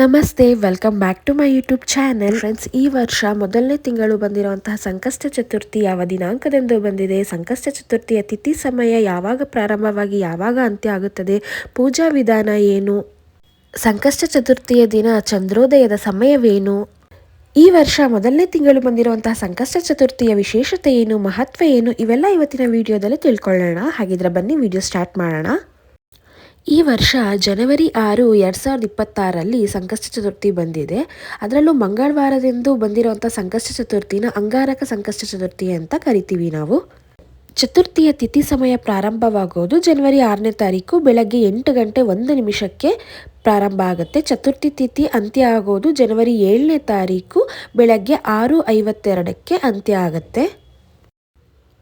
ನಮಸ್ತೆ welcome back to my YouTube channel friends ಈ ವರ್ಷ ಮೊದಲನೇ ತಿಂಗಳು ಬಂದಿರುವಂತಹ ಸಂಕಷ್ಟ ಚತುರ್ಥಿ ಯಾವ ದಿನಾಂಕದಂದು ಬಂದಿದೆ. ಸಂಕಷ್ಟ ಚತುರ್ಥಿಯ ತಿಥಿ ಸಮಯ ಯಾವಾಗ ಪ್ರಾರಂಭವಾಗಿ ಯಾವಾಗ ಅಂತ್ಯ ಆಗುತ್ತದೆ. ಪೂಜಾ ವಿಧಾನ ಏನು? ಸಂಕಷ್ಟ ಚತುರ್ಥಿಯ ದಿನ ಚಂದ್ರೋದಯದ ಸಮಯವೇನು? ಈ ವರ್ಷ ಮೊದಲನೇ ತಿಂಗಳು ಬಂದಿರುವಂತಹ ಸಂಕಷ್ಟ ಚತುರ್ಥಿಯ ವಿಶೇಷತೆ ಏನು? ಮಹತ್ವ ಏನು? ಇವೆಲ್ಲ ಇವತ್ತಿನ ವಿಡಿಯೋದಲ್ಲಿ ತಿಳ್ಕೊಳ್ಳೋಣ. ಹಾಗಿದ್ರೆ ಬನ್ನಿ ವಿಡಿಯೋ ಸ್ಟಾರ್ಟ್ ಮಾಡೋಣ. ಈ ವರ್ಷ ಜನವರಿ ಆರು ಎರಡು ಸಾವಿರದ ಇಪ್ಪತ್ತಾರಲ್ಲಿ ಸಂಕಷ್ಟ ಚತುರ್ಥಿ ಬಂದಿದೆ. ಅದರಲ್ಲೂ ಮಂಗಳವಾರದಂದು ಬಂದಿರುವಂಥ ಸಂಕಷ್ಟ ಚತುರ್ಥಿನ ಅಂಗಾರಕ ಸಂಕಷ್ಟ ಚತುರ್ಥಿ ಅಂತ ಕರಿತೀವಿ ನಾವು. ಚತುರ್ಥಿಯ ತಿಥಿ ಸಮಯ ಪ್ರಾರಂಭವಾಗೋದು ಜನವರಿ ಆರನೇ ತಾರೀಕು, ಬೆಳಗ್ಗೆ ಎಂಟು ಗಂಟೆ ಒಂದು ನಿಮಿಷಕ್ಕೆ ಪ್ರಾರಂಭ ಆಗುತ್ತೆ. ಚತುರ್ಥಿ ತಿಥಿ ಅಂತ್ಯ ಆಗೋದು ಜನವರಿ ಏಳನೇ ತಾರೀಕು, ಬೆಳಗ್ಗೆ ಆರು ಐವತ್ತೆರಡಕ್ಕೆ ಅಂತ್ಯ ಆಗುತ್ತೆ.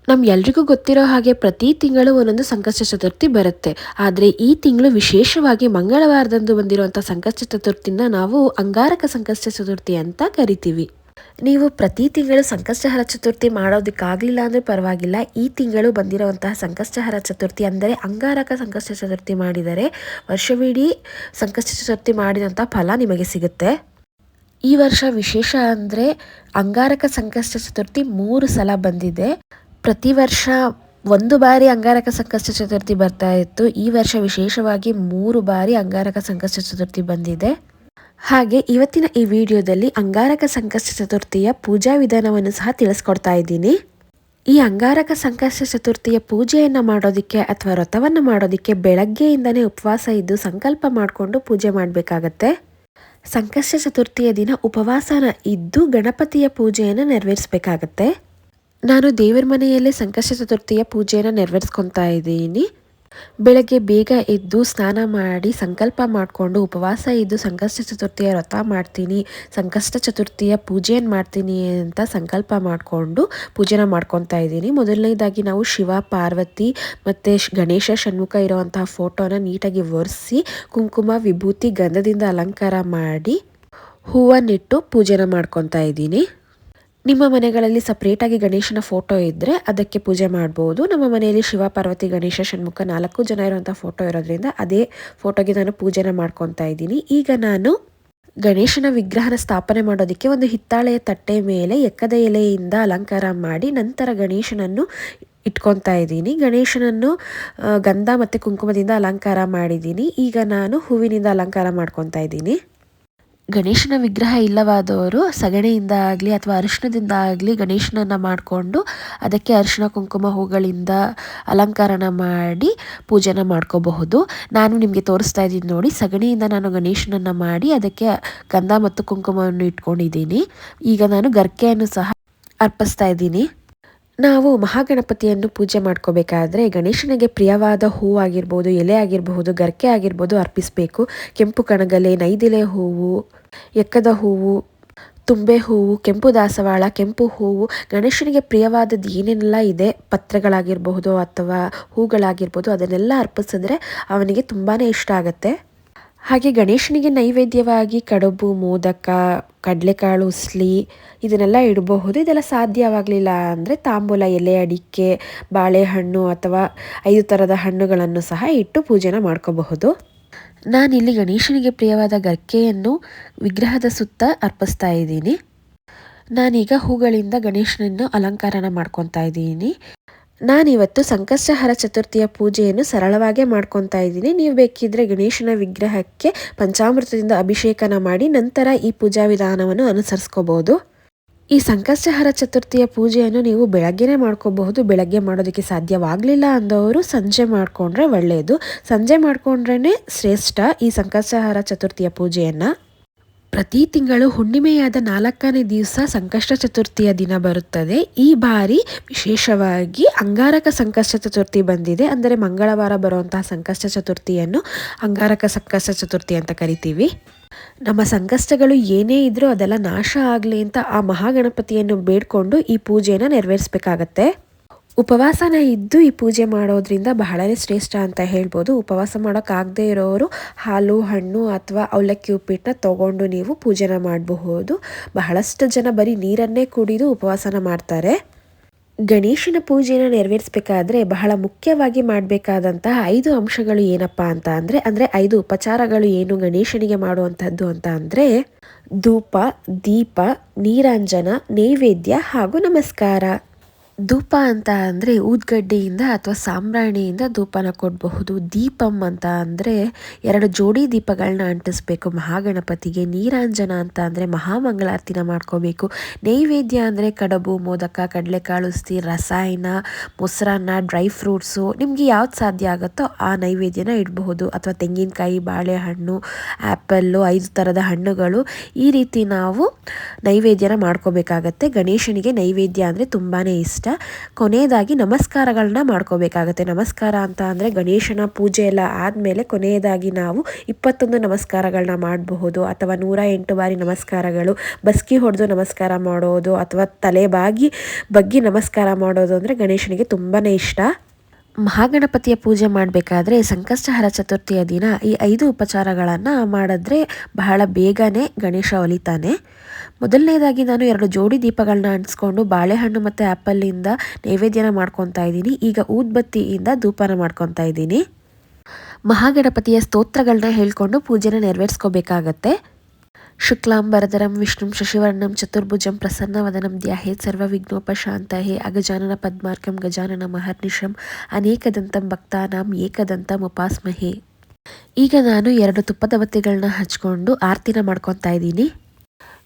ನಮ್ ಎಲ್ರಿಗೂ ಗೊತ್ತಿರೋ ಹಾಗೆ ಪ್ರತಿ ತಿಂಗಳು ಒಂದೊಂದು ಸಂಕಷ್ಟ ಚತುರ್ಥಿ ಬರುತ್ತೆ. ಆದರೆ ಈ ತಿಂಗಳು ವಿಶೇಷವಾಗಿ ಮಂಗಳವಾರದಂದು ಬಂದಿರುವಂಥ ಸಂಕಷ್ಟ ಚತುರ್ಥಿನ ನಾವು ಅಂಗಾರಕ ಸಂಕಷ್ಟ ಚತುರ್ಥಿ ಅಂತ ಕರಿತೀವಿ. ನೀವು ಪ್ರತಿ ತಿಂಗಳು ಸಂಕಷ್ಟಹರ ಚತುರ್ಥಿ ಮಾಡೋದಕ್ಕಾಗಲಿಲ್ಲ ಅಂದರೆ ಪರವಾಗಿಲ್ಲ. ಈ ತಿಂಗಳು ಬಂದಿರುವಂತಹ ಸಂಕಷ್ಟಹರ ಚತುರ್ಥಿ ಅಂದರೆ ಅಂಗಾರಕ ಸಂಕಷ್ಟ ಚತುರ್ಥಿ ಮಾಡಿದರೆ ವರ್ಷವಿಡೀ ಸಂಕಷ್ಟ ಚತುರ್ಥಿ ಮಾಡಿದಂಥ ಫಲ ನಿಮಗೆ ಸಿಗುತ್ತೆ. ಈ ವರ್ಷ ವಿಶೇಷ ಅಂದರೆ ಅಂಗಾರಕ ಸಂಕಷ್ಟ ಚತುರ್ಥಿ ಮೂರು ಸಲ ಬಂದಿದೆ. ಪ್ರತಿ ವರ್ಷ ಒಂದು ಬಾರಿ ಅಂಗಾರಕ ಸಂಕಷ್ಟ ಚತುರ್ಥಿ ಬರ್ತಾ ಇತ್ತು. ಈ ವರ್ಷ ವಿಶೇಷವಾಗಿ ಮೂರು ಬಾರಿ ಅಂಗಾರಕ ಸಂಕಷ್ಟ ಚತುರ್ಥಿ ಬಂದಿದೆ. ಹಾಗೆ ಇವತ್ತಿನ ಈ ವಿಡಿಯೋದಲ್ಲಿ ಅಂಗಾರಕ ಸಂಕಷ್ಟ ಚತುರ್ಥಿಯ ಪೂಜಾ ವಿಧಾನವನ್ನು ಸಹ ತಿಳಿಸ್ಕೊಡ್ತಾ ಇದ್ದೀನಿ. ಈ ಅಂಗಾರಕ ಸಂಕಷ್ಟ ಚತುರ್ಥಿಯ ಪೂಜೆಯನ್ನು ಮಾಡೋದಕ್ಕೆ ಅಥವಾ ವ್ರತವನ್ನು ಮಾಡೋದಕ್ಕೆ ಬೆಳಗ್ಗೆಯಿಂದನೇ ಉಪವಾಸ ಇದ್ದು ಸಂಕಲ್ಪ ಮಾಡಿಕೊಂಡು ಪೂಜೆ ಮಾಡಬೇಕಾಗತ್ತೆ. ಸಂಕಷ್ಟ ಚತುರ್ಥಿಯ ದಿನ ಉಪವಾಸನ ಇದ್ದು ಗಣಪತಿಯ ಪೂಜೆಯನ್ನು ನೆರವೇರಿಸಬೇಕಾಗತ್ತೆ. ನಾನು ದೇವರ ಮನೆಯಲ್ಲೇ ಸಂಕಷ್ಟ ಚತುರ್ಥಿಯ ಪೂಜೆಯನ್ನು ನೆರವೇರಿಸ್ಕೊತಾ ಇದ್ದೀನಿ. ಬೆಳಗ್ಗೆ ಬೇಗ ಎದ್ದು ಸ್ನಾನ ಮಾಡಿ ಸಂಕಲ್ಪ ಮಾಡಿಕೊಂಡು ಉಪವಾಸ ಇದ್ದು ಸಂಕಷ್ಟ ಚತುರ್ಥಿಯ ವ್ರತ ಮಾಡ್ತೀನಿ. ಸಂಕಷ್ಟ ಚತುರ್ಥಿಯ ಪೂಜೆಯನ್ನು ಮಾಡ್ತೀನಿ ಅಂತ ಸಂಕಲ್ಪ ಮಾಡಿಕೊಂಡು ಪೂಜೆನ ಮಾಡ್ಕೊತಾ ಇದ್ದೀನಿ. ಮೊದಲನೇದಾಗಿ ನಾವು ಶಿವ, ಪಾರ್ವತಿ ಮತ್ತು ಗಣೇಶ ಷಣ್ಮುಖ ಇರುವಂತಹ ಫೋಟೋನ ನೀಟಾಗಿ ಒರೆಸಿ ಕುಂಕುಮ, ವಿಭೂತಿ, ಗಂಧದಿಂದ ಅಲಂಕಾರ ಮಾಡಿ ಹೂವನ್ನಿಟ್ಟು ಪೂಜೆನ ಮಾಡ್ಕೊತಾ ಇದ್ದೀನಿ. ನಿಮ್ಮ ಮನೆಗಳಲ್ಲಿ ಸಪ್ರೇಟಾಗಿ ಗಣೇಶನ ಫೋಟೋ ಇದ್ದರೆ ಅದಕ್ಕೆ ಪೂಜೆ ಮಾಡ್ಬೋದು. ನಮ್ಮ ಮನೆಯಲ್ಲಿ ಶಿವ, ಪಾರ್ವತಿ, ಗಣೇಶ, ಷಣ್ಮುಖ ನಾಲ್ಕು ಜನ ಇರುವಂಥ ಫೋಟೋ ಇರೋದ್ರಿಂದ ಅದೇ ಫೋಟೋಗೆ ನಾನು ಪೂಜೆನ ಮಾಡ್ಕೊತಾ ಇದ್ದೀನಿ. ಈಗ ನಾನು ಗಣೇಶನ ವಿಗ್ರಹನ ಸ್ಥಾಪನೆ ಮಾಡೋದಕ್ಕೆ ಒಂದು ಹಿತ್ತಾಳೆಯ ತಟ್ಟೆ ಮೇಲೆ ಎಕ್ಕದ ಎಲೆಯಿಂದ ಅಲಂಕಾರ ಮಾಡಿ ನಂತರ ಗಣೇಶನನ್ನು ಇಟ್ಕೊತಾ ಇದ್ದೀನಿ. ಗಣೇಶನನ್ನು ಗಂಧ ಮತ್ತು ಕುಂಕುಮದಿಂದ ಅಲಂಕಾರ ಮಾಡಿದ್ದೀನಿ. ಈಗ ನಾನು ಹೂವಿನಿಂದ ಅಲಂಕಾರ ಮಾಡ್ಕೊತಾ ಇದ್ದೀನಿ. ಗಣೇಶನ ವಿಗ್ರಹ ಇಲ್ಲವಾದವರು ಸಗಣಿಯಿಂದ ಆಗಲಿ ಅಥವಾ ಅರಿಶಿಣದಿಂದ ಆಗಲಿ ಗಣೇಶನನ್ನು ಮಾಡಿಕೊಂಡು ಅದಕ್ಕೆ ಅರಿಶಿಣ, ಕುಂಕುಮ, ಹೂಗಳಿಂದ ಅಲಂಕಾರನ ಮಾಡಿ ಪೂಜೆನ ಮಾಡ್ಕೋಬಹುದು. ನಾನು ನಿಮಗೆ ತೋರಿಸ್ತಾ ಇದ್ದೀನಿ ನೋಡಿ, ಸಗಣಿಯಿಂದ ನಾನು ಗಣೇಶನನ್ನು ಮಾಡಿ ಅದಕ್ಕೆ ಗಂಧ ಮತ್ತು ಕುಂಕುಮವನ್ನು ಇಟ್ಕೊಂಡಿದ್ದೀನಿ. ಈಗ ನಾನು ಗರ್ಕೆಯನ್ನು ಸಹ ಅರ್ಪಿಸ್ತಾ ಇದ್ದೀನಿ. ನಾವು ಮಹಾಗಣಪತಿಯನ್ನು ಪೂಜೆ ಮಾಡ್ಕೋಬೇಕಾದ್ರೆ ಗಣೇಶನಿಗೆ ಪ್ರಿಯವಾದ ಹೂ ಆಗಿರ್ಬೋದು, ಎಲೆ ಆಗಿರಬಹುದು ಗರ್ಕೆ ಆಗಿರ್ಬೋದು ಅರ್ಪಿಸಬೇಕು. ಕೆಂಪು ಕಣಗಲೆ, ನೈದಿಲೆ ಹೂವು ಎಕ್ಕದ ಹೂವು, ತುಂಬೆ ಹೂವು, ಕೆಂಪು ದಾಸವಾಳ, ಕೆಂಪು ಹೂವು, ಗಣೇಶನಿಗೆ ಪ್ರಿಯವಾದದ್ದು ಏನೇನೆಲ್ಲ ಇದೆ ಪತ್ರಗಳಾಗಿರಬಹುದು ಅಥವಾ ಹೂಗಳಾಗಿರ್ಬೋದು ಅದನ್ನೆಲ್ಲ ಅರ್ಪಿಸಿದ್ರೆ ಅವನಿಗೆ ತುಂಬಾ ಇಷ್ಟ ಆಗುತ್ತೆ. ಹಾಗೆ ಗಣೇಶನಿಗೆ ನೈವೇದ್ಯವಾಗಿ ಕಡುಬು, ಮೋದಕ, ಕಡಲೆಕಾಳು, ಉಸ್ಲಿ ಇದನ್ನೆಲ್ಲ ಇಡಬಹುದು. ಇದೆಲ್ಲ ಸಾಧ್ಯವಾಗಲಿಲ್ಲ ಅಂದರೆ ತಾಂಬೂಲ, ಎಲೆ, ಅಡಿಕೆ, ಬಾಳೆಹಣ್ಣು ಅಥವಾ ಐದು ಥರದ ಹಣ್ಣುಗಳನ್ನು ಸಹ ಇಟ್ಟು ಪೂಜೆನ ಮಾಡ್ಕೋಬಹುದು. ನಾನಿಲ್ಲಿ ಗಣೇಶನಿಗೆ ಪ್ರಿಯವಾದ ಗರ್ಕೆಯನ್ನು ವಿಗ್ರಹದ ಸುತ್ತ ಅರ್ಪಿಸ್ತಾ ಇದ್ದೀನಿ. ನಾನೀಗ ಹೂಗಳಿಂದ ಗಣೇಶನನ್ನು ಅಲಂಕಾರನ ಮಾಡ್ಕೊತಾ ಇದ್ದೀನಿ. ನಾನಿವತ್ತು ಸಂಕಷ್ಟಹರ ಚತುರ್ಥಿಯ ಪೂಜೆಯನ್ನು ಸರಳವಾಗೇ ಮಾಡ್ಕೊತಾ ಇದ್ದೀನಿ. ನೀವು ಬೇಕಿದ್ರೆ ಗಣೇಶನ ವಿಗ್ರಹಕ್ಕೆ ಪಂಚಾಮೃತದಿಂದ ಅಭಿಷೇಕನ ಮಾಡಿ ನಂತರ ಈ ಪೂಜಾ ವಿಧಾನವನ್ನು ಅನುಸರಿಸ್ಕೋಬಹುದು ಈ ಸಂಕಷ್ಟಹರ ಚತುರ್ಥಿಯ ಪೂಜೆಯನ್ನು ನೀವು ಬೆಳಗ್ಗೆನೆ ಮಾಡ್ಕೋಬಹುದು. ಬೆಳಗ್ಗೆ ಮಾಡೋದಕ್ಕೆ ಸಾಧ್ಯವಾಗಲಿಲ್ಲ ಅಂದವರು ಸಂಜೆ ಮಾಡಿಕೊಂಡ್ರೆ ಒಳ್ಳೆಯದು. ಸಂಜೆ ಮಾಡಿಕೊಂಡ್ರೇ ಶ್ರೇಷ್ಠ ಈ ಸಂಕಷ್ಟಹರ ಚತುರ್ಥಿಯ ಪೂಜೆಯನ್ನು. ಪ್ರತಿ ತಿಂಗಳು ಹುಣ್ಣಿಮೆಯಾದ ನಾಲ್ಕನೇ ದಿವಸ ಸಂಕಷ್ಟ ಚತುರ್ಥಿಯ ದಿನ ಬರುತ್ತದೆ. ಈ ಬಾರಿ ವಿಶೇಷವಾಗಿ ಅಂಗಾರಕ ಸಂಕಷ್ಟ ಚತುರ್ಥಿ ಬಂದಿದೆ. ಅಂದರೆ ಮಂಗಳವಾರ ಬರುವಂತಹ ಸಂಕಷ್ಟ ಚತುರ್ಥಿಯನ್ನು ಅಂಗಾರಕ ಸಂಕಷ್ಟ ಚತುರ್ಥಿ ಅಂತ ಕರಿತೀವಿ. ನಮ್ಮ ಸಂಕಷ್ಟಗಳು ಏನೇ ಇದ್ರೂ ಅದೆಲ್ಲ ನಾಶ ಆಗಲಿ ಅಂತ ಆ ಮಹಾಗಣಪತಿಯನ್ನು ಬೇಡ್ಕೊಂಡು ಈ ಪೂಜೆಯನ್ನು ನೆರವೇರಿಸಬೇಕಾಗತ್ತೆ. ಉಪವಾಸನ ಇದ್ದು ಈ ಪೂಜೆ ಮಾಡೋದ್ರಿಂದ ಬಹಳನೇ ಶ್ರೇಷ್ಠ ಅಂತ ಹೇಳ್ಬೋದು. ಉಪವಾಸ ಮಾಡೋಕ್ಕಾಗದೇ ಇರೋರು ಹಾಲು, ಹಣ್ಣು ಅಥವಾ ಅವಲಕ್ಕಿ ಉಪ್ಪಿಟ್ಟನ್ನ ತಗೊಂಡು ನೀವು ಪೂಜೆನ ಮಾಡಬಹುದು. ಬಹಳಷ್ಟು ಜನ ಬರೀ ನೀರನ್ನೇ ಕುಡಿದು ಉಪವಾಸನ ಮಾಡ್ತಾರೆ. ಗಣೇಶನ ಪೂಜೆಯನ್ನು ನೆರವೇರಿಸಬೇಕಾದ್ರೆ ಬಹಳ ಮುಖ್ಯವಾಗಿ ಮಾಡಬೇಕಾದಂತಹ ಐದು ಅಂಶಗಳು ಏನಪ್ಪ ಅಂತ ಅಂದರೆ ಅಂದರೆ ಐದು ಉಪಚಾರಗಳು ಏನು ಗಣೇಶನಿಗೆ ಮಾಡುವಂಥದ್ದು ಅಂತ ಅಂದರೆ, ಧೂಪ, ದೀಪ, ನೀರಾಂಜನ, ನೈವೇದ್ಯ ಹಾಗೂ ನಮಸ್ಕಾರ. ಧೂಪ ಅಂತ ಅಂದರೆ ಊದ್ಗಡ್ಡೆಯಿಂದ ಅಥವಾ ಸಾಂಬ್ರಾಣಿಯಿಂದ ಧೂಪನ ಕೊಡಬಹುದು. ದೀಪಂ ಅಂತ ಅಂದರೆ ಎರಡು ಜೋಡಿ ದೀಪಗಳನ್ನ ಅಂಟಿಸ್ಬೇಕು. ಮಹಾಗಣಪತಿಗೆ ನೀರಾಂಜನ ಅಂತ ಅಂದರೆ ಮಹಾಮಂಗಳಾರತಿನ ಮಾಡ್ಕೋಬೇಕು. ನೈವೇದ್ಯ ಅಂದರೆ ಕಡಬು, ಮೋದಕ, ಕಡಲೆಕಾಳು ಸ್ತಿ ರಸಾಯನ, ಮೊಸರನ್ನ, ಡ್ರೈ ಫ್ರೂಟ್ಸು. ನಿಮಗೆ ಯಾವ್ದು ಸಾಧ್ಯ ಆಗುತ್ತೋ ಆ ನೈವೇದ್ಯನ ಇಡಬಹುದು. ಅಥವಾ ತೆಂಗಿನಕಾಯಿ, ಬಾಳೆಹಣ್ಣು, ಆ್ಯಪಲ್ಲು, ಐದು ಥರದ ಹಣ್ಣುಗಳು ಈ ರೀತಿ ನಾವು ನೈವೇದ್ಯನ ಮಾಡ್ಕೋಬೇಕಾಗತ್ತೆ. ಗಣೇಶನಿಗೆ ನೈವೇದ್ಯ ಅಂದರೆ ತುಂಬಾ ಇಷ್ಟ. ಕೊನೆಯದಾಗಿ ನಮಸ್ಕಾರಗಳನ್ನ ಮಾಡ್ಕೋಬೇಕಾಗತ್ತೆ. ನಮಸ್ಕಾರ ಅಂತ ಅಂದರೆ ಗಣೇಶನ ಪೂಜೆ ಎಲ್ಲ ಆದಮೇಲೆ ಕೊನೆಯದಾಗಿ ನಾವು ಇಪ್ಪತ್ತೊಂದು ನಮಸ್ಕಾರಗಳನ್ನ ಮಾಡಬಹುದು. ಅಥವಾ ನೂರ ಎಂಟು ಬಾರಿ ನಮಸ್ಕಾರಗಳು, ಬಸ್ಕಿ ಹೊಡೆದು ನಮಸ್ಕಾರ ಮಾಡೋದು, ಅಥವಾ ತಲೆ ಬಾಗಿ ಬಗ್ಗಿ ನಮಸ್ಕಾರ ಮಾಡೋದು ಅಂದರೆ ಗಣೇಶನಿಗೆ ತುಂಬಾ ಇಷ್ಟ. ಮಹಾಗಣಪತಿಯ ಪೂಜೆ ಮಾಡಬೇಕಾದ್ರೆ ಸಂಕಷ್ಟಹರ ಚತುರ್ಥಿಯ ದಿನ ಈ ಐದು ಉಪಚಾರಗಳನ್ನು ಮಾಡಿದ್ರೆ ಬಹಳ ಬೇಗನೆ ಗಣೇಶ ಒಲಿತಾನೆ. ಮೊದಲನೇದಾಗಿ ನಾನು ಎರಡು ಜೋಡಿ ದೀಪಗಳನ್ನ ಅಂಟಿಸ್ಕೊಂಡು ಬಾಳೆಹಣ್ಣು ಮತ್ತು ಆ್ಯಪಲ್ಲಿಂದ ನೈವೇದ್ಯನ ಮಾಡ್ಕೊತಾ ಇದ್ದೀನಿ. ಈಗ ಊದ್ಬತ್ತಿಯಿಂದ ಧೂಪನ ಮಾಡ್ಕೊತಾ ಇದ್ದೀನಿ. ಮಹಾಗಣಪತಿಯ ಸ್ತೋತ್ರಗಳನ್ನ ಹೇಳ್ಕೊಂಡು ಪೂಜೆನ ನೆರವೇರಿಸ್ಕೋಬೇಕಾಗತ್ತೆ. ಶುಕ್ಲಾಂಬರಧರಂ ವಿಷ್ಣುಂ ಶಶಿವರ್ಣಂ ಚತುರ್ಭುಜಂ ಪ್ರಸನ್ನವದನಂ ಧ್ಯಾಹೇತ್ ಹೇ ಅಗಜಾನನ ಪದ್ಮಾರ್ಕಂ ಗಜಾನನ ಮಹರ್ನಿಶಂ ಅನೇಕದಂತಂ ಭಕ್ತಾನಾಂ ಏಕದಂತಂ ಉಪಾಸ್ಮಹೇ ಈಗ ನಾನು ಎರಡು ತುಪ್ಪದ ಬತ್ತಿಗಳನ್ನ ಹಚ್ಕೊಂಡು ಆರ್ತಿನ ಮಾಡ್ಕೊತಾ ಇದ್ದೀನಿ.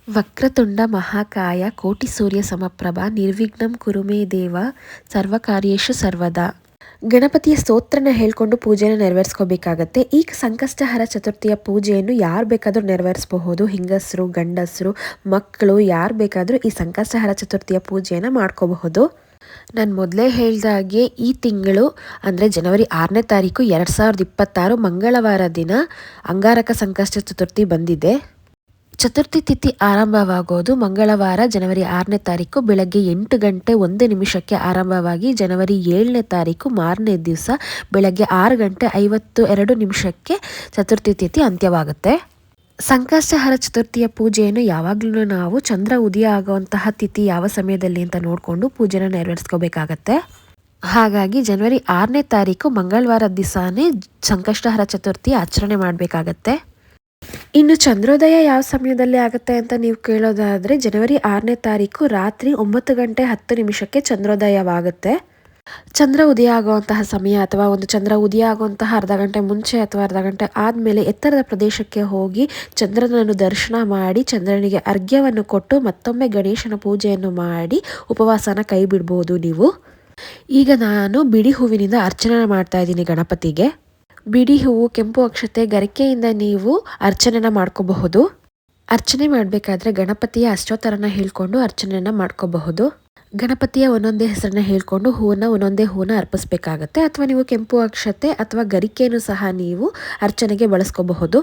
ವಕ್ರತುಂಡ ಮಹಾಕಾಯ, ಕೋಟಿ ಸೂರ್ಯ ಸಮಪ್ರಭ, ನಿರ್ವಿಘ್ನಂ ಕುರುಮೇ ದೇವ, ಸರ್ವಕಾರ್ಯೇಶು ಸರ್ವದಾ. ಗಣಪತಿಯ ಸ್ತೋತ್ರನ ಹೇಳ್ಕೊಂಡು ಪೂಜೆನ ನೆರವೇರಿಸ್ಕೋಬೇಕಾಗತ್ತೆ. ಈಗ ಸಂಕಷ್ಟಹರ ಚತುರ್ಥಿಯ ಪೂಜೆಯನ್ನು ಯಾರು ಬೇಕಾದರೂ ನೆರವೇರಿಸಬಹುದು. ಹಿಂಗಸರು, ಗಂಡಸರು, ಮಕ್ಕಳು ಯಾರು ಬೇಕಾದರೂ ಈ ಸಂಕಷ್ಟಹರ ಚತುರ್ಥಿಯ ಪೂಜೆಯನ್ನು ಮಾಡ್ಕೋಬಹುದು. ನಾನು ಮೊದಲೇ ಹೇಳಿದಾಗೆ ಈ ತಿಂಗಳು ಅಂದರೆ ಜನವರಿ ಆರನೇ ತಾರೀಕು ಎರಡು ಸಾವಿರದ ಇಪ್ಪತ್ತಾರು ಮಂಗಳವಾರ ದಿನ ಅಂಗಾರಕ ಸಂಕಷ್ಟ ಚತುರ್ಥಿ ಬಂದಿದೆ. ಚತುರ್ಥಿ ತಿಥಿ ಆರಂಭವಾಗೋದು ಮಂಗಳವಾರ, ಜನವರಿ ಆರನೇ ತಾರೀಕು. ಬೆಳಗ್ಗೆ ಎಂಟು ಗಂಟೆ ಒಂದು ನಿಮಿಷಕ್ಕೆ ಆರಂಭವಾಗಿ ಜನವರಿ ಏಳನೇ ತಾರೀಕು ಮಾರನೇ ದಿವಸ. ಬೆಳಗ್ಗೆ ಆರು ಗಂಟೆ ಐವತ್ತು ಎರಡು ನಿಮಿಷಕ್ಕೆ ಚತುರ್ಥಿ ತಿಥಿ ಅಂತ್ಯವಾಗುತ್ತೆ. ಸಂಕಷ್ಟಹರ ಚತುರ್ಥಿಯ ಪೂಜೆಯನ್ನು ಯಾವಾಗಲೂ ನಾವು ಚಂದ್ರ ಉದಯ ಆಗುವಂತಹ ತಿಥಿ ಯಾವ ಸಮಯದಲ್ಲಿ ಅಂತ ನೋಡಿಕೊಂಡು ಪೂಜೆನ ನೆರವೇರಿಸ್ಕೋಬೇಕಾಗತ್ತೆ. ಹಾಗಾಗಿ ಜನವರಿ ಆರನೇ ತಾರೀಕು ಮಂಗಳವಾರ ದಿವಸನೇ ಸಂಕಷ್ಟಹರ ಚತುರ್ಥಿ ಆಚರಣೆ ಮಾಡಬೇಕಾಗತ್ತೆ. ಇನ್ನು ಚಂದ್ರೋದಯ ಯಾವ ಸಮಯದಲ್ಲಿ ಆಗುತ್ತೆ ಅಂತ ನೀವು ಕೇಳೋದಾದರೆ ಜನವರಿ ಆರನೇ ತಾರೀಕು ರಾತ್ರಿ ಒಂಬತ್ತು ಗಂಟೆ ಹತ್ತು ನಿಮಿಷಕ್ಕೆ ಚಂದ್ರೋದಯವಾಗುತ್ತೆ. ಚಂದ್ರ ಉದಯ ಆಗುವಂತಹ ಸಮಯ ಅಥವಾ ಒಂದು ಚಂದ್ರ ಉದಯ ಆಗುವಂತಹ ಅರ್ಧ ಗಂಟೆ ಮುಂಚೆ ಅಥವಾ ಅರ್ಧ ಗಂಟೆ ಆದಮೇಲೆ ಎತ್ತರದ ಪ್ರದೇಶಕ್ಕೆ ಹೋಗಿ ಚಂದ್ರನನ್ನು ದರ್ಶನ ಮಾಡಿ ಚಂದ್ರನಿಗೆ ಅರ್ಘ್ಯವನ್ನು ಕೊಟ್ಟು ಮತ್ತೊಮ್ಮೆ ಗಣೇಶನ ಪೂಜೆಯನ್ನು ಮಾಡಿ ಉಪವಾಸನ ಕೈ ಬಿಡ್ಬೋದು ನೀವು. ಈಗ ನಾನು ಬಿಡಿ ಹೂವಿನಿಂದ ಅರ್ಚನೆ ಮಾಡ್ತಾ ಇದ್ದೀನಿ ಗಣಪತಿಗೆ. ಬಿಡಿ ಹೂವು, ಕೆಂಪು ಅಕ್ಷತೆ, ಗರಿಕೆಯಿಂದ ನೀವು ಅರ್ಚನೆನ ಮಾಡ್ಕೋಬಹುದು. ಅರ್ಚನೆ ಮಾಡಬೇಕಾದ್ರೆ ಗಣಪತಿಯ ಅಷ್ಟೋತ್ತರನ ಹೇಳ್ಕೊಂಡು ಅರ್ಚನೆನ ಮಾಡ್ಕೋಬಹುದು. ಗಣಪತಿಯ ಒಂದೊಂದೇ ಹೆಸರನ್ನ ಹೇಳ್ಕೊಂಡು ಹೂವನ್ನ ಒಂದೊಂದೇ ಹೂವನ್ನ ಅರ್ಪಿಸ್ಬೇಕಾಗತ್ತೆ. ಅಥವಾ ನೀವು ಕೆಂಪು ಅಕ್ಷತೆ ಅಥವಾ ಗರಿಕೆಯನ್ನು ಸಹ ನೀವು ಅರ್ಚನೆಗೆ ಬಳಸ್ಕೋಬಹುದು.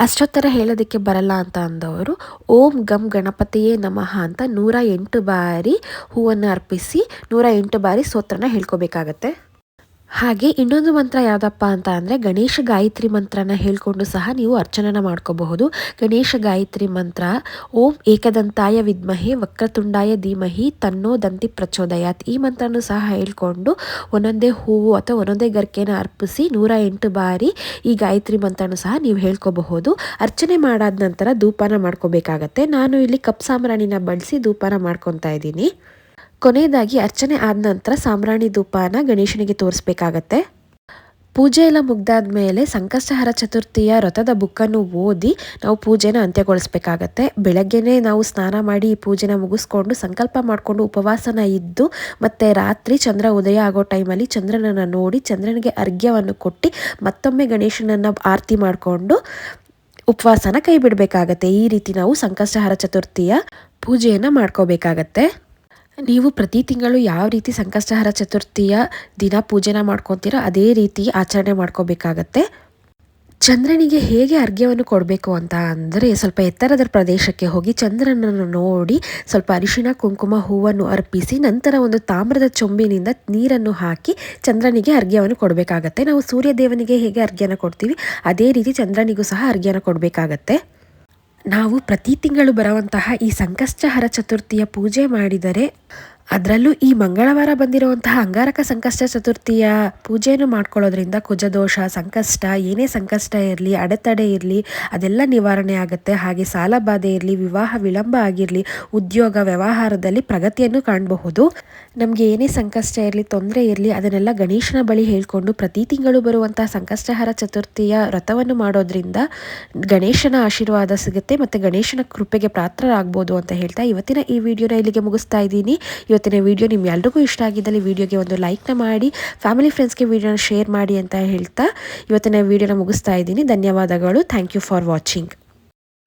ಅಷ್ಟೋತ್ತರ ಹೇಳೋದಕ್ಕೆ ಬರಲ್ಲ ಅಂತ ಅಂದವರು, ಓಂ ಗಮ್ ಗಣಪತಿಯೇ ನಮಃ ಅಂತ ನೂರ ಎಂಟು ಬಾರಿ ಹೂವನ್ನು ಅರ್ಪಿಸಿ, ನೂರ ಎಂಟು ಬಾರಿ ಸೋತ್ರನ ಹೇಳ್ಕೋಬೇಕಾಗತ್ತೆ. ಹಾಗೆ ಇನ್ನೊಂದು ಮಂತ್ರ ಯಾವುದಪ್ಪ ಅಂತ ಅಂದರೆ ಗಣೇಶ ಗಾಯತ್ರಿ ಮಂತ್ರನ ಹೇಳಿಕೊಂಡು ಸಹ ನೀವು ಅರ್ಚನೆನ ಮಾಡ್ಕೋಬಹುದು. ಗಣೇಶ ಗಾಯತ್ರಿ ಮಂತ್ರ, ಓಂ ಏಕದಂತಾಯ ವಿದ್ಮಹೆ ವಕ್ರತುಂಡಾಯ ಧೀಮಹಿ ತನ್ನೋ ದಂತಿ ಪ್ರಚೋದಯಾತ್. ಈ ಮಂತ್ರನೂ ಸಹ ಹೇಳ್ಕೊಂಡು ಒಂದೊಂದೇ ಹೂವು ಅಥವಾ ಒಂದೊಂದೇ ಗರ್ಕೆನ ಅರ್ಪಿಸಿ ನೂರ ಎಂಟು ಬಾರಿ ಈ ಗಾಯತ್ರಿ ಮಂತ್ರನು ಸಹ ನೀವು ಹೇಳ್ಕೋಬಹುದು. ಅರ್ಚನೆ ಮಾಡಾದ ನಂತರ ಧೂಪನ ಮಾಡ್ಕೋಬೇಕಾಗತ್ತೆ. ನಾನು ಇಲ್ಲಿ ಕಪ್ ಸಾಮ್ರಾಣಿನ ಬಳಸಿ ಧೂಪನ ಮಾಡ್ಕೊತಾ ಇದ್ದೀನಿ. ಕೊನೆಯದಾಗಿ ಅರ್ಚನೆ ಆದ ನಂತರ ಸಾಂಬ್ರಾಣಿ ಧೂಪನ ಗಣೇಶನಿಗೆ ತೋರಿಸ್ಬೇಕಾಗತ್ತೆ. ಪೂಜೆ ಎಲ್ಲ ಮುಗ್ದಾದ ಮೇಲೆ ಸಂಕಷ್ಟಹರ ಚತುರ್ಥಿಯ ರಥದ ಬುಕ್ಕನ್ನು ಓದಿ ನಾವು ಪೂಜೆನ ಅಂತ್ಯಗೊಳಿಸ್ಬೇಕಾಗತ್ತೆ. ಬೆಳಗ್ಗೆನೇ ನಾವು ಸ್ನಾನ ಮಾಡಿ ಈ ಪೂಜೆನ ಮುಗಿಸ್ಕೊಂಡು ಸಂಕಲ್ಪ ಮಾಡಿಕೊಂಡು ಉಪವಾಸನ ಇದ್ದು ಮತ್ತು ರಾತ್ರಿ ಚಂದ್ರ ಉದಯ ಆಗೋ ಟೈಮಲ್ಲಿ ಚಂದ್ರನನ್ನು ನೋಡಿ ಚಂದ್ರನಿಗೆ ಅರ್ಘ್ಯವನ್ನು ಕೊಟ್ಟು ಮತ್ತೊಮ್ಮೆ ಗಣೇಶನನ್ನು ಆರತಿ ಮಾಡಿಕೊಂಡು ಉಪವಾಸನ ಕೈ ಬಿಡಬೇಕಾಗತ್ತೆ ಈ ರೀತಿ ನಾವು ಸಂಕಷ್ಟಹರ ಚತುರ್ಥಿಯ ಪೂಜೆಯನ್ನು ಮಾಡ್ಕೋಬೇಕಾಗತ್ತೆ. ನೀವು ಪ್ರತಿ ತಿಂಗಳು ಯಾವ ರೀತಿ ಸಂಕಷ್ಟಹರ ಚತುರ್ಥಿಯ ದಿನ ಪೂಜೆನ ಮಾಡ್ಕೊತೀರೋ ಅದೇ ರೀತಿ ಆಚರಣೆ ಮಾಡ್ಕೋಬೇಕಾಗತ್ತೆ. ಚಂದ್ರನಿಗೆ ಹೇಗೆ ಅರ್ಘ್ಯವನ್ನು ಕೊಡಬೇಕು ಅಂತ ಅಂದರೆ ಸ್ವಲ್ಪ ಎತ್ತರದ ಪ್ರದೇಶಕ್ಕೆ ಹೋಗಿ ಚಂದ್ರನನ್ನು ನೋಡಿ ಸ್ವಲ್ಪ ಅರಿಶಿಣ, ಕುಂಕುಮ ಹೂವನ್ನು ಅರ್ಪಿಸಿ ನಂತರ ಒಂದು ತಾಮ್ರದ ಚೊಂಬಿನಿಂದ ನೀರನ್ನು ಹಾಕಿ ಚಂದ್ರನಿಗೆ ಅರ್ಘ್ಯವನ್ನು ಕೊಡಬೇಕಾಗತ್ತೆ. ನಾವು ಸೂರ್ಯದೇವನಿಗೆ ಹೇಗೆ ಅರ್ಘ್ಯನ ಕೊಡ್ತೀವಿ ಅದೇ ರೀತಿ ಚಂದ್ರನಿಗೂ ಸಹ ಅರ್ಘ್ಯನ ಕೊಡಬೇಕಾಗತ್ತೆ. ನಾವು ಪ್ರತಿ ತಿಂಗಳು ಬರುವಂತಹ ಈ ಸಂಕಷ್ಟಹರ ಚತುರ್ಥಿಯ ಪೂಜೆ ಮಾಡಿದರೆ ಅದರಲ್ಲೂ ಈ ಮಂಗಳವಾರ ಬಂದಿರುವಂತಹ ಅಂಗಾರಕ ಸಂಕಷ್ಟ ಚತುರ್ಥಿಯ ಪೂಜೆಯನ್ನು ಮಾಡ್ಕೊಳ್ಳೋದ್ರಿಂದ ಕುಜದೋಷ, ಸಂಕಷ್ಟ, ಏನೇ ಸಂಕಷ್ಟ ಇರಲಿ, ಅಡೆತಡೆ ಇರಲಿ, ಅದೆಲ್ಲ ನಿವಾರಣೆ ಆಗುತ್ತೆ. ಹಾಗೆ ಸಾಲ ಬಾಧೆ ಇರಲಿ, ವಿವಾಹ ವಿಳಂಬ ಆಗಿರಲಿ, ಉದ್ಯೋಗ, ವ್ಯವಹಾರದಲ್ಲಿ ಪ್ರಗತಿಯನ್ನು ಕಾಣಬಹುದು. ನಮಗೆ ಏನೇ ಸಂಕಷ್ಟ ಇರಲಿ, ತೊಂದರೆ ಇರಲಿ, ಅದನ್ನೆಲ್ಲ ಗಣೇಶನ ಬಳಿ ಹೇಳಿಕೊಂಡು ಪ್ರತಿ ತಿಂಗಳು ಬರುವಂಥ ಸಂಕಷ್ಟಹರ ಚತುರ್ಥಿಯ ವ್ರತವನ್ನು ಮಾಡೋದ್ರಿಂದ ಗಣೇಶನ ಆಶೀರ್ವಾದ ಸಿಗುತ್ತೆ ಮತ್ತು ಗಣೇಶನ ಕೃಪೆಗೆ ಪಾತ್ರರಾಗ್ಬೋದು ಅಂತ ಹೇಳ್ತಾ ಇವತ್ತಿನ ಈ ವಿಡಿಯೋನ ಇಲ್ಲಿಗೆ ಮುಗಿಸ್ತಾ ಇದ್ದೀನಿ. ಇವತ್ತಿನ ವಿಡಿಯೋ ನಿಮ್ಗೆ ಎಲ್ರಿಗೂ ಇಷ್ಟ ಆಗಿದ್ದಲ್ಲಿ ವಿಡಿಯೋಗೆ ಒಂದು ಲೈಕ್ನ ಮಾಡಿ, ಫ್ಯಾಮಿಲಿ ಫ್ರೆಂಡ್ಸ್ಗೆ ವಿಡಿಯೋನ ಶೇರ್ ಮಾಡಿ ಅಂತ ಹೇಳ್ತಾ ಇವತ್ತಿನ ವಿಡಿಯೋನ ಮುಗಿಸ್ತಾ ಇದ್ದೀನಿ. ಧನ್ಯವಾದಗಳು. Thank you for watching.